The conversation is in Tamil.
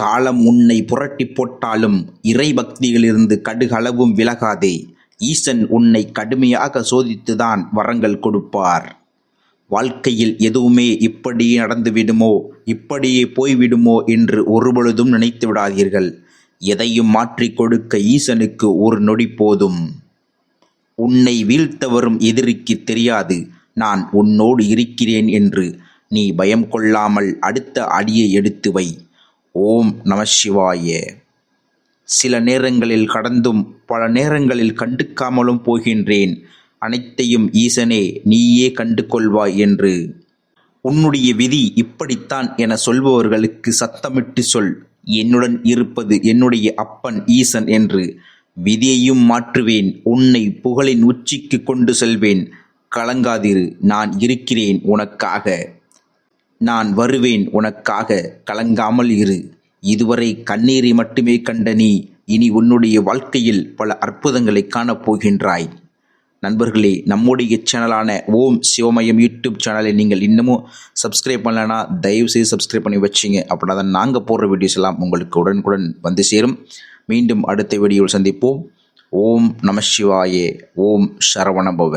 காலம் உன்னை புரட்டி போட்டாலும் இறைபக்தியிலிருந்து கடுகளவும் விலகாதே. ஈசன் உன்னை கடுமையாக சோதித்துதான் வரங்கள் கொடுப்பார். வாழ்க்கையில் எதுவுமே இப்படியே நடந்துவிடுமோ இப்படியே போய்விடுமோ என்று ஒருபொழுதும் நினைத்து விடாதீர்கள் எதையும் மாற்றிக் கொடுக்க ஈசனுக்கு ஒரு நொடி போதும். உன்னை வீழ்த்த வரும் எதிரிக்கு தெரியாது. நான் உன்னோடு இருக்கிறேன் என்று நீ பயம் கொள்ளாமல் அடுத்த அடியை எடுத்து வை. ஓம் நம சிவாயே. சில நேரங்களில் கடந்தும் பல நேரங்களில் கண்டுக்காமலும் போகின்றேன். அனைத்தையும் ஈசனே நீயே கண்டு கொள்வாய் என்று. உன்னுடைய விதி இப்படித்தான் என சொல்பவர்களுக்கு சத்தமிட்டு சொல். என்னுடன் இருப்பது என்னுடைய அப்பன் ஈசன் என்று. விதியையும் மாற்றுவேன். உன்னை புகழின் உச்சிக்கு கொண்டு செல்வேன். கலங்காதிரு நான் இருக்கிறேன் உனக்காக. நான் வருவேன் உனக்காக கலங்காமல் இரு. இதுவரை கண்ணீரை மட்டுமே கண்ட நீ இனி உன்னுடைய வாழ்க்கையில் பல அற்புதங்களை காணப் போகின்றாய். நண்பர்களே நம்முடைய சேனலான ஓம் சிவமயம் யூடியூப் சேனலை நீங்கள் இன்னமும் சப்ஸ்கிரைப் பண்ணலன்னா தயவு செய்து சப்ஸ்கிரைப் பண்ணி வச்சிங்க. அப்படின்னா தான் நாங்கள் போடுற வீடியோஸ் எல்லாம் உங்களுக்கு உடனுக்குடன் வந்து சேரும். மீண்டும் அடுத்த வீடியோவில் சந்திப்போம். ஓம் நம சிவாயே ஓம் சரவணபவ